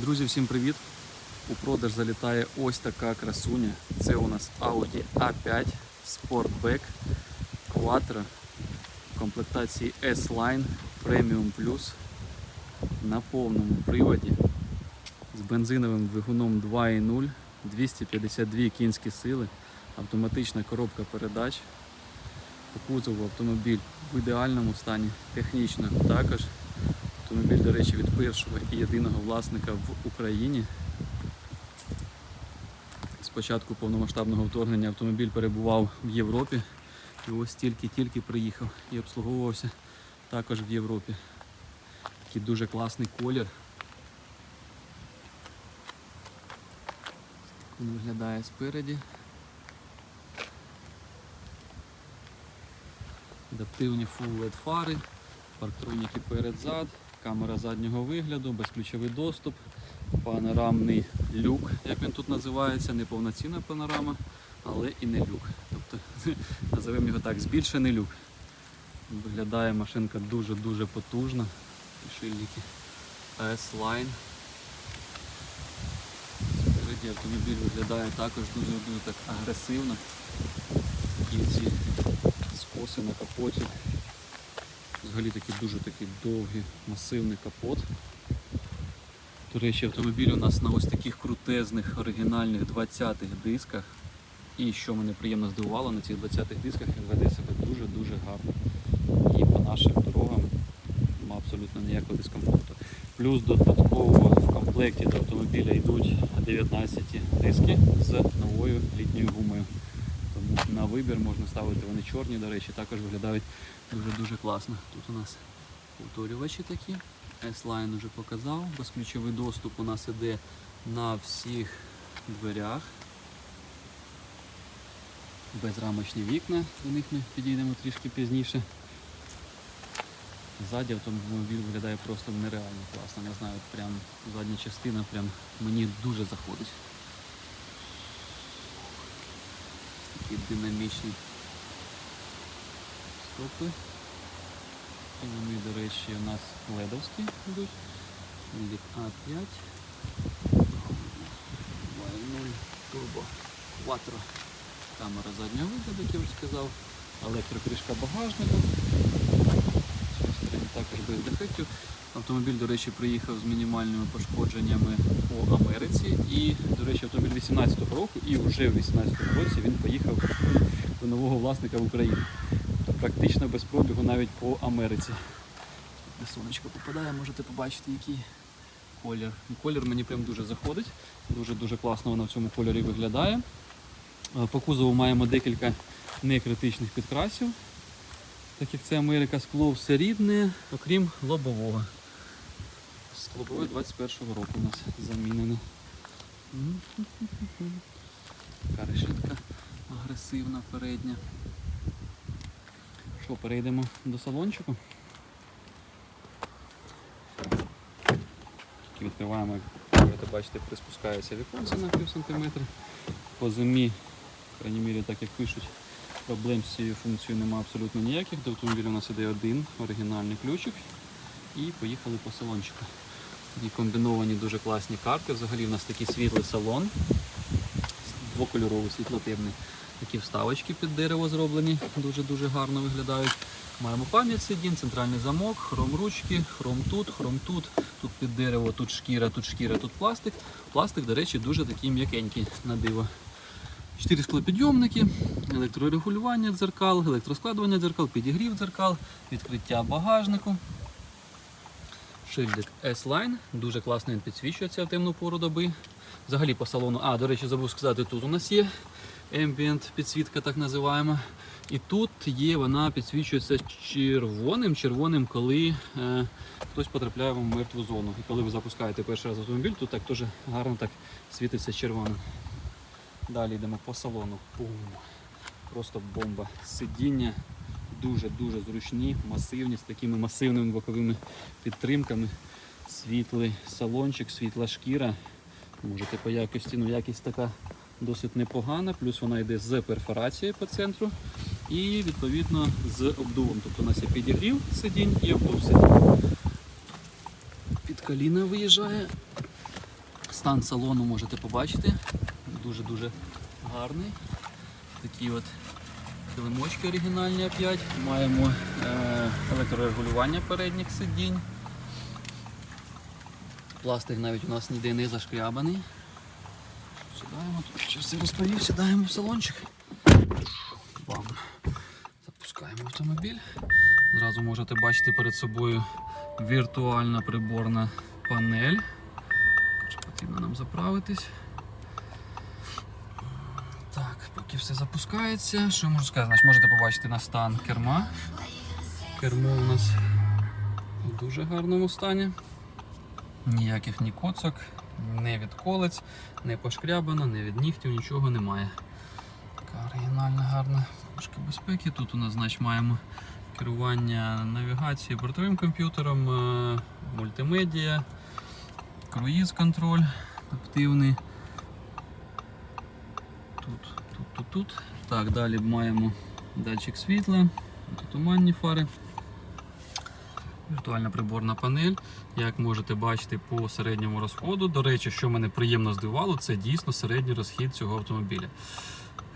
Друзі, всім привіт! У продаж залітає ось така красуня. Це у нас Audi A5 Sportback Quattro в комплектації S-Line Premium Plus на повному приводі з бензиновим двигуном 2.0, 252 кінські сили, автоматична коробка передач. По кузову автомобіль в ідеальному стані, технічно також. Автомобіль, до речі, від першого і єдиного власника в Україні. З початку повномасштабного вторгнення автомобіль перебував в Європі і ось тільки-тільки приїхав і обслуговувався також в Європі. Такий дуже класний колір. Він виглядає спереді. Адаптивні LED фари, парктроніки перед-зад, камера заднього вигляду, безключовий доступ, панорамний люк, як він тут називається, не повноцінна панорама, але і не люк. Тобто називаємо його так, збільшений люк. Виглядає машинка дуже-дуже потужна. Шильники S-Line. Спереді автомобіль виглядає також дуже-дуже так агресивно. Такі ці скоси на капоті. Взагалі такий дуже такий довгий масивний капот. До речі, автомобіль у нас на ось таких крутезних оригінальних 20-х дисках. І що мене приємно здивувало, на цих 20-х дисках він веде себе дуже-дуже гарно. І по нашим дорогам нема абсолютно ніякого дискомфорту. Плюс додатково в комплекті до автомобіля йдуть 19 диски з новою літньою гумою. На вибір можна ставити вони чорні, до речі, також виглядають дуже-дуже класно. Тут у нас повторювачі такі. S-Line вже показав. Безключовий доступ у нас іде на всіх дверях. Безрамочні вікна, до них ми підійдемо трішки пізніше. Ззаді автомобіль виглядає просто нереально класно. Не знаю, прям задня частина прям мені дуже заходить. Такі динамічні стопи. І вони, до речі, у нас ледовські йдуть. Лік А5. 2.0 Turbo Quattro. Камера заднього вигляду, як я вже сказав. Електрокришка багажника. Також без дефектів. Автомобіль, до речі, приїхав з мінімальними пошкодженнями по Америці. І, до речі, автомобіль 18-го року і вже в 18-му році він поїхав до нового власника в Україну. Тобто практично без пробігу навіть по Америці. Де сонечко попадає, можете побачити, який колір. Колір мені прям дуже заходить. Дуже-дуже класно вона в цьому кольорі виглядає. Е, По кузову маємо декілька некритичних підкрасів. Так як це Америка скло все рідне, окрім лобового. З лобове 21-го року у нас замінене. Така решетка агресивна передня. Що, перейдемо до салончику. Відкриваємо, як будете бачите, приспускається віконце на пів сантиметра. По зимі, крайній мірі, так як пишуть, проблем з цією функцією немає абсолютно ніяких. До автомобіля у нас іде один оригінальний ключик. І поїхали по салончику. Такі комбіновані дуже класні карти. Взагалі у нас такий світлий салон, двокольоровий світлотемний. Такі вставочки під дерево зроблені, дуже-дуже гарно виглядають. Маємо пам'ять сидінь, центральний замок, хром ручки, хром тут, хром тут. Тут під дерево, тут шкіра, тут шкіра, тут пластик. Пластик, до речі, дуже такий м'якенький на диво. Чотири склопідйомники, електрорегулювання дзеркал, електроскладування дзеркал, підігрів дзеркал, відкриття багажнику. Шильдик S-Line, дуже класно він підсвічується в темну пору доби. Взагалі по салону, а, до речі, забув сказати, тут у нас є ambient підсвітка, так називаємо. І тут є, вона підсвічується червоним, червоним, коли е, хтось потрапляє в мертву зону. І коли ви запускаєте перший раз автомобіль, тут так теж гарно так світиться червоним. Далі йдемо по салону. Бум. Просто бомба. Сидіння дуже-дуже зручні, масивні, з такими масивними боковими підтримками. Світлий салончик, світла шкіра. Можете по якості, ну якість така досить непогана, плюс вона йде з перфорацією по центру і відповідно з обдувом. Тобто у нас є підігрів сидінь і обдув сидінь. Під коліна виїжджає Стан салону можете побачити. Дуже-дуже гарний. Такі от килимочки оригінальні опять. Маємо е, електрорегулювання передніх сидінь. Пластик навіть у нас ніде не зашкрябаний. Сідаємо, тут все розповів, сідаємо в салончик. Бам. Запускаємо автомобіль. Зразу можете бачити перед собою віртуальна приборна панель. Потрібно нам заправитись. Так, поки все запускається, що я можу сказати? Значить, можете побачити на стан керма. Кермо у нас у дуже гарному стані. Ніяких ні коцок, не від колець, не пошкрябано, не від нігтів, нічого немає. Така оригінальна, гарна пушка безпеки. Тут у нас значить, маємо керування навігацією бортовим комп'ютером, е, мультимедіа, круїз контроль активний. Тут, тут. Так, далі маємо датчик світла, туманні фари. Віртуальна приборна панель. Як можете бачити по середньому розходу. До речі, що мене приємно здивувало, це дійсно середній розхід цього автомобіля.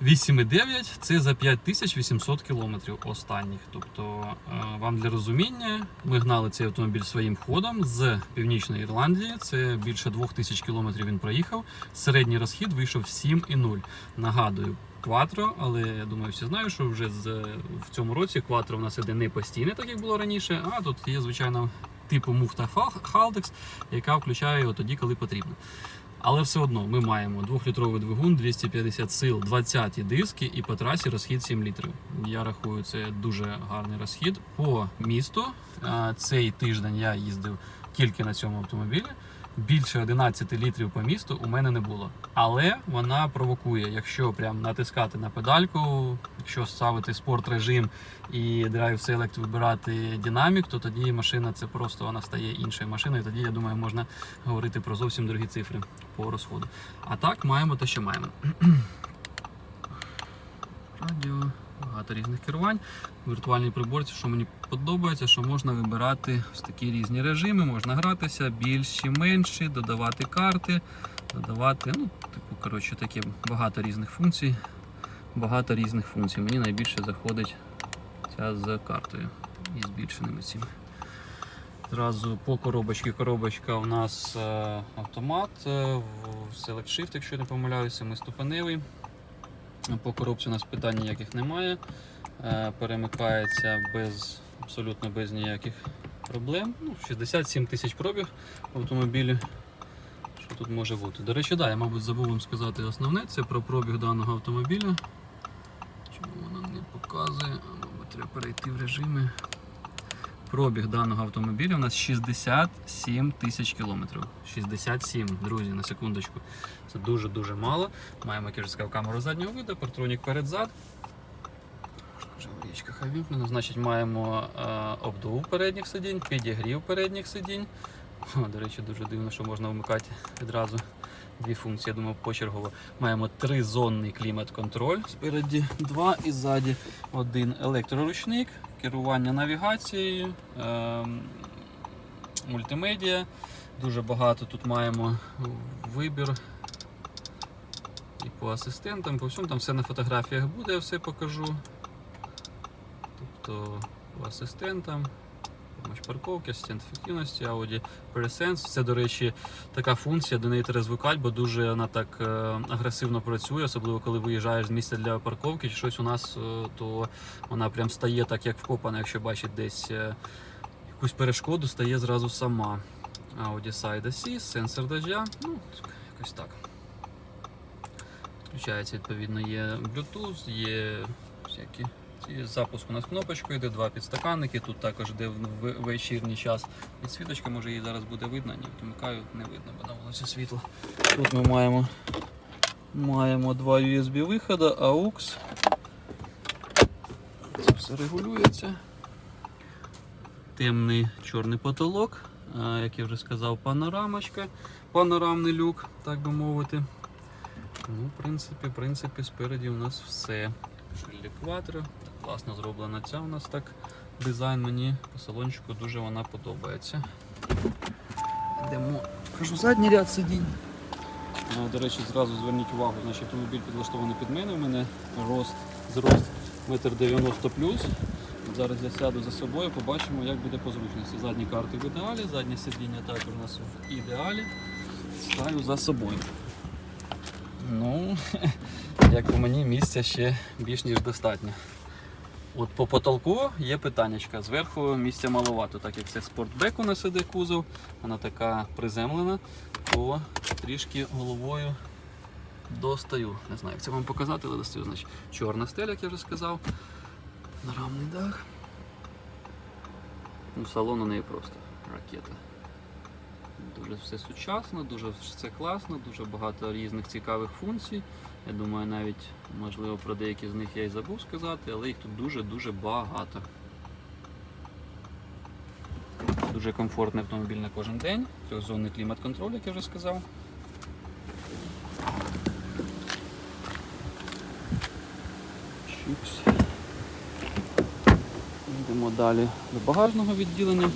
8,9 це за 5800 кілометрів останніх. Тобто, е, вам для розуміння, ми гнали цей автомобіль своїм ходом з Північної Ірландії. Це більше 2000 кілометрів він проїхав. Середній розхід вийшов 7,0. Нагадую, Quattro, але я думаю, всі знають, що вже з, в цьому році Quattro в нас іде не постійне, так як було раніше, а тут є, звичайно, типу муфта Haldex, яка включає його тоді, коли потрібно. Але все одно ми маємо 2-літровий двигун, 250 сил, 20 диски і по трасі розхід 7 літрів. Я рахую, це дуже гарний розхід. По місту цей тиждень я їздив тільки на цьому автомобілі. Більше 11 літрів по місту у мене не було. Але вона провокує, якщо прям натискати на педальку, якщо ставити спорт режим і Drive Select вибирати динамік, то тоді машина це просто вона стає іншою машиною. Тоді я думаю, можна говорити про зовсім другі цифри по розходу. А так маємо те, що маємо. Радіо, багато різних керувань. Віртуальні приборці, що мені подобається, що можна вибирати ось такі різні режими, можна гратися, більші, менші, додавати карти, додавати, ну, типу, коротше, таке багато різних функцій. Багато різних функцій. Мені найбільше заходить ця з картою і збільшеними цими. Зразу по коробочці. Коробочка у нас е, автомат, е, Select Shift, якщо не помиляюся, семиступеневий. По коробці у нас питань ніяких немає. Е, Перемикається без, абсолютно без ніяких проблем. Ну, 67 тисяч пробіг в автомобілі. Що тут може бути? До речі, да, я, мабуть, забув вам сказати основне, це про пробіг даного автомобіля. Чому воно не показує? Мабуть, треба перейти в режими. Пробіг даного автомобіля у нас 67 тисяч кілометрів. 67, друзі, на секундочку. Це дуже-дуже мало. Маємо, сказав, камеру заднього виду, партронік перед-зад. Значить, маємо е, обдув передніх сидінь, підігрів передніх сидінь. О, до речі, дуже дивно, що можна вмикати відразу дві функції, я думаю, почергово. Маємо тризонний клімат-контроль спереді, два і ззаді один електроручник, керування навігацією, ем, мультимедіа. Дуже багато тут маємо вибір і по асистентам, по всьому. Там все на фотографіях буде, я все покажу. Тобто по асистентам. Парковки, асистент ефективності, Audi Presense. Це, до речі, така функція, до неї треба звикати, бо дуже вона так е, агресивно працює, особливо коли виїжджаєш з місця для парковки чи щось у нас, е, то вона прям стає так, як вкопана, якщо бачить десь е, якусь перешкоду, стає зразу сама. Audi Side Assist, сенсор дождя, ну, якось так. Включається, відповідно, є Bluetooth, є всякі. Запуск у нас кнопочкою, йде два підстаканники, тут також йде вечірній час підсвіточка, може її зараз буде видно, ні, вмикаю, не видно, бо на вулиці світло. Тут ми маємо, маємо два USB виходи, AUX. Це все регулюється. Темний чорний потолок, як я вже сказав, панорамочка, панорамний люк, так би мовити. Ну, в принципі, в принципі, спереді у нас все. Шильдик квадро. Класно зроблена ця у нас так. Дизайн мені по салончику дуже вона подобається. Йдемо, покажу задній ряд сидінь. До речі, зразу зверніть увагу, значить автомобіль підлаштований під мене. У мене рост, зрост 1,90 плюс. Зараз я сяду за собою, побачимо, як буде по зручності. Задні карти в ідеалі, заднє сидіння також у нас в ідеалі. Ставлю за собою. Ну, як по мені, місця ще більш ніж достатньо. От по потолку є питаннячка. Зверху місця маловато, так як це спортбек у нас іде кузов, вона така приземлена, то трішки головою достаю. Не знаю, як це вам показати, але достаю. Значить, чорна стеля, як я вже сказав. Нарамний дах. Ну, салон у неї просто ракета. Дуже все сучасно, дуже все класно, дуже багато різних цікавих функцій. Я думаю, навіть можливо про деякі з них я і забув сказати, але їх тут дуже-дуже багато. Дуже комфортний автомобіль на кожен день. Трьохзонний клімат-контроль, як я вже сказав. Чупс. Йдемо далі до багажного відділення.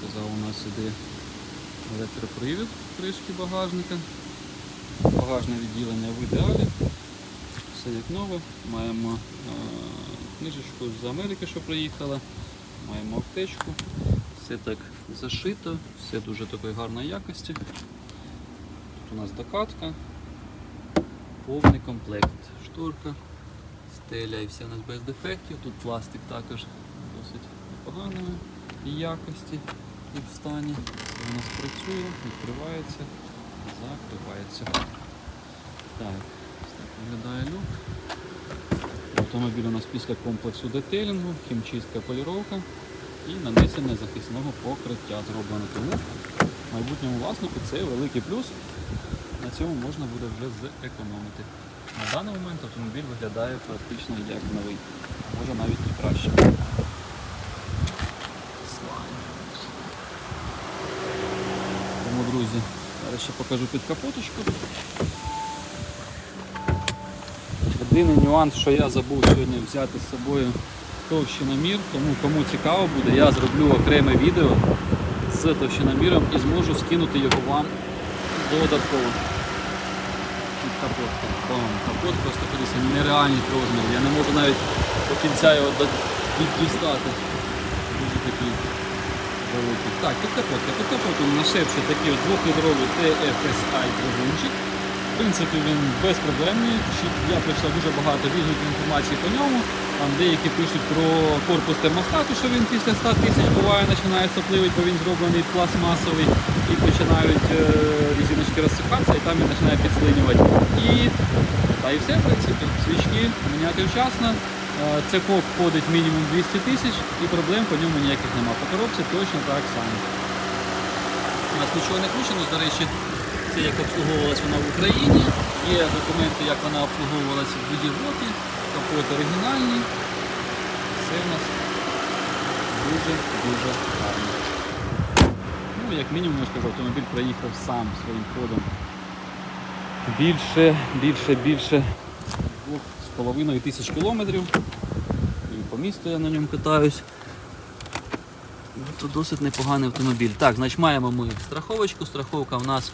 Казав, у нас іде електропривід кришки багажника. Багажне відділення в ідеалі. Все як нове. Маємо е, книжечку з Америки, що приїхала. Маємо аптечку. Все так зашито, все дуже такої гарної якості. Тут у нас докатка, повний комплект. Шторка, стеля і все у нас без дефектів. Тут пластик також досить непоганої якості і в стані. У нас працює, відкривається, закривається. Так, ось так виглядає люк. Автомобіль у нас після комплексу детелінгу, хімчистка, поліровка і нанесення захисного покриття зроблено. Тому майбутньому власнику це великий плюс. На цьому можна буде вже зекономити. На даний момент автомобіль виглядає практично як новий, а може навіть і краще. Слайд. Тому, друзі, зараз ще покажу під капоточку. Єдиний нюанс, що я забув сьогодні взяти з собою товщиномір, тому кому цікаво буде, я зроблю окреме відео з товщиноміром і зможу скинути його вам додатково. Під капотку. Там капот просто колись нереальний розмір. Я не можу навіть до кінця його дістати. Дуже такий великий. Так, під капотка. Під капотом на шепче такий от двохлітровий TFSI двигунчик. В принципі, він безпроблемний. Я прочитав дуже багато відгуків інформації по ньому. Там деякі пишуть про корпус термостату, що він після 100 тисяч буває, починає сопливить, бо він зроблений пластмасовий і починають е, різиночки розсипатися, і там він починає підслинювати. І, та і все, в принципі, свічки міняти вчасно. Е, Цепок входить мінімум 200 тисяч і проблем по ньому ніяких немає. По коробці точно так само. У нас нічого не включено, до речі, це як обслуговувалась вона в Україні. Є документи, як вона обслуговувалася в Європі, капот оригінальний. Все в нас дуже-дуже гарно. Ну, як мінімум, я ж кажу, автомобіль проїхав сам своїм ходом. Більше, більше, більше 2,5 тисяч кілометрів. І по місту я на ньому катаюсь. Ну, Це досить непоганий автомобіль. Так, значить маємо ми страховочку. Страховка в нас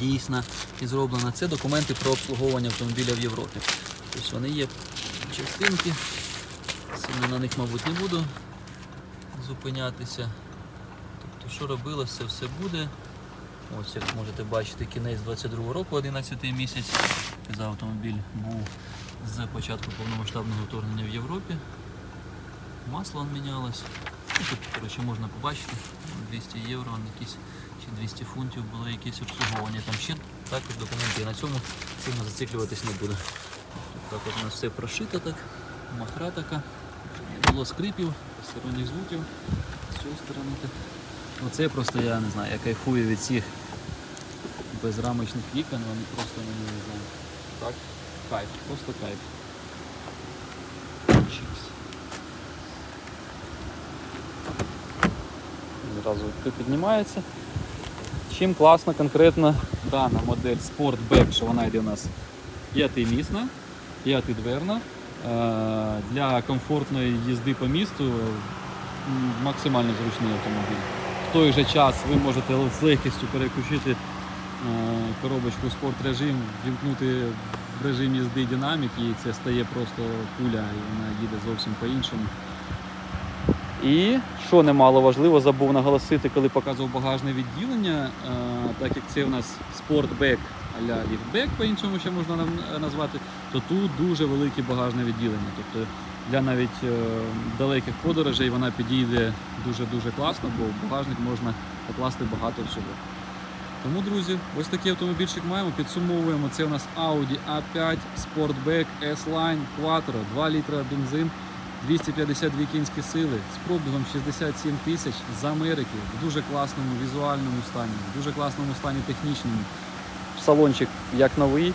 дійсна і зроблена. Це документи про обслуговування автомобіля в Європі. Тобто вони є частинки. Сильно на них, мабуть, не буду зупинятися. Тобто, що робилося, все буде. Ось, як можете бачити, кінець 22 року, 11 місяць. За автомобіль був з початку повномасштабного вторгнення в Європі. Масло мінялось. Ну, Тут коротше, можна побачити 200 євро, якісь, чи 200 фунтів було якесь обслуговування. Там ще також документи. Я на цьому сильно зациклюватись не буду. Тут так от у нас все прошито так, махра така, було скрипів, сторонніх звуків з цієї сторони. Оце просто я не знаю, я кайфую від цих безрамочних вікон, вони просто мені не знаю. Так, кайф, просто кайф. Чікс. Зразу піднімається. Чим класна конкретно дана модель Sportback, що вона йде у нас п'ятимісна, п'ятидверна. Е, Для комфортної їзди по місту максимально зручний автомобіль. В той же час ви можете з легкістю переключити коробочку спорт режим, вімкнути в режим їзди динамік, і це стає просто куля, і вона їде зовсім по-іншому. І що немало важливо, забув наголосити, коли показував багажне відділення, е, так як це у нас спортбек а-ля ліфтбек, по-іншому ще можна назвати, то тут дуже велике багажне відділення. Тобто для навіть е, далеких подорожей вона підійде дуже-дуже класно, бо в багажник можна покласти багато всього. Тому, друзі, ось такий автомобільчик маємо. Підсумовуємо. Це у нас Audi A5 Sportback S-Line Quattro, 2 літра бензин, 252 кінські сили з пробігом 67 тисяч з Америки в дуже класному візуальному стані, в дуже класному стані технічному. Салончик як новий,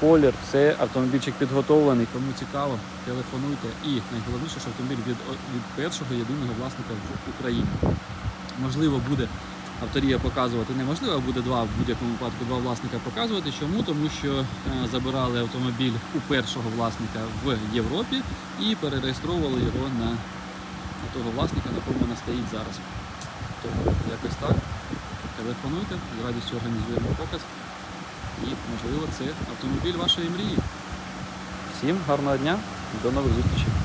колір, все, автомобільчик підготовлений. Кому цікаво, телефонуйте. І найголовніше, що автомобіль від, від першого єдиного власника в Україні. Можливо, буде авторія показувати неможливо, буде два в будь-якому випадку два власника показувати. Чому? Тому що е, забирали автомобіль у першого власника в Європі і перереєстровували його на, того власника, на кому вона стоїть зараз. Тому якось так. Телефонуйте, з радістю організуємо показ. І, можливо, це автомобіль вашої мрії. Всім гарного дня, до нових зустрічей.